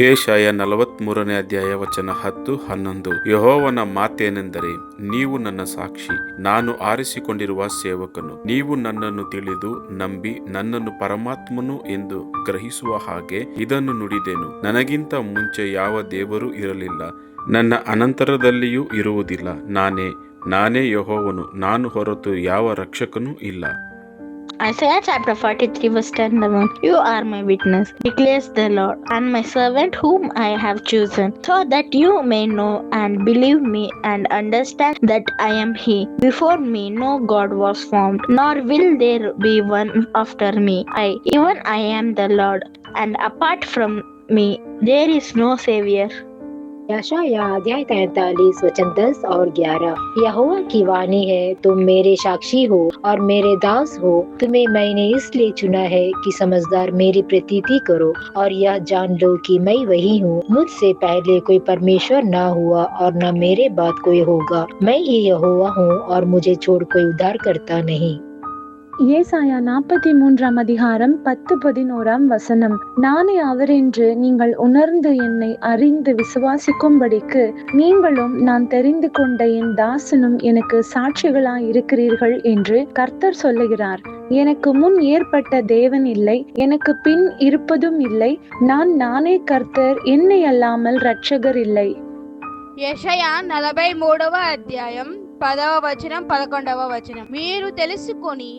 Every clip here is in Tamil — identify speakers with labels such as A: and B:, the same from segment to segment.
A: ಏಷಾಯ ನಲವತ್ಮೂರನೇ ಅಧ್ಯಾಯ ವಚನ ಹತ್ತು ಹನ್ನೊಂದು. ಯಹೋವನ ಮಾತೇನೆಂದರೆ, ನೀವು ನನ್ನ ಸಾಕ್ಷಿ, ನಾನು ಆರಿಸಿಕೊಂಡಿರುವ ಸೇವಕನು. ನೀವು ನನ್ನನ್ನು ತಿಳಿದು ನಂಬಿ ನನ್ನನ್ನು ಪರಮಾತ್ಮನು ಎಂದು ಗ್ರಹಿಸುವ ಹಾಗೆ ಇದನ್ನು ನುಡಿದೆನು. ನನಗಿಂತ ಮುಂಚೆ ಯಾವ ದೇವರು ಇರಲಿಲ್ಲ. ನನ್ನ ಅನಂತರದಲ್ಲಿಯೂ ಇರುವುದಿಲ್ಲ. ನಾನೇ ನಾನೇ ಯಹೋವನು. ನಾನು ಹೊರತು ಯಾವ ರಕ್ಷಕನೂ ಇಲ್ಲ.
B: Isaiah chapter 43 verse 10 11. You are my witness, declares the Lord, and my servant whom I have chosen, so that you may know and believe me and understand that I am He. Before me no God was formed, nor will there be one after me. I, even I am the Lord, and apart from me there is no Savior.
C: यशाया अध्याय तैतालीस वचन दस और ग्यारह। यहोवा की वाणी है, तुम मेरे साक्षी हो और मेरे दास हो। तुम्हें मैंने इसलिए चुना है कि समझदार मेरी प्रतीति करो और यह जान लो कि मैं वही हूँ। मुझसे पहले कोई परमेश्वर न हुआ और न मेरे बाद कोई होगा। मैं ही यहोवा हूँ और मुझे छोड़ कोई उद्धार करता नहीं।
D: ஏசாயா நாற்பத்தி மூன்றாம் அதிகாரம் பத்து பதினோராம் வசனம் நானே அவர் என்று நீங்கள் உணர்ந்து என்னை அறிந்து விசுவாசிக்கும்படிக்கு நீங்களும் நான் தெரிந்து கொண்ட என் தாசனும் எனக்கு சாட்சிகளாய் இருக்கிறீர்கள் என்று கர்த்தர் சொல்லுகிறார் எனக்கு முன் ஏற்பட்ட தேவன் இல்லை எனக்கு பின் இருப்பதும் இல்லை நான் நானே கர்த்தர் என்னை அல்லாமல் ரட்சகர் இல்லை
E: యెషయా నలభై మూడవ అధ్యాయం పదవ వచనం పదకొండవ వచనం మీరు తెలుసుకొని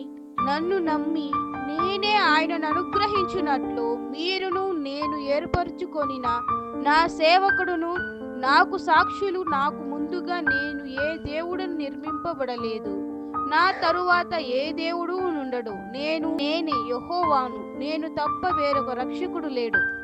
E: నన్ను నమ్మి నేనే ఆయనను అనుగ్రహించినట్లు మీరును నేను ఏర్పరచుకొనిన నా సేవకుడును నాకు సాక్షులు నాకు ముందుగా నేను ఏ దేవుడును నిర్మింపబడలేదు. నా తరువాత ఏ దేవుడు ఉండడు నేను నేనే యెహోవాను. నేను తప్ప వేరొక రక్షకుడు లేడు.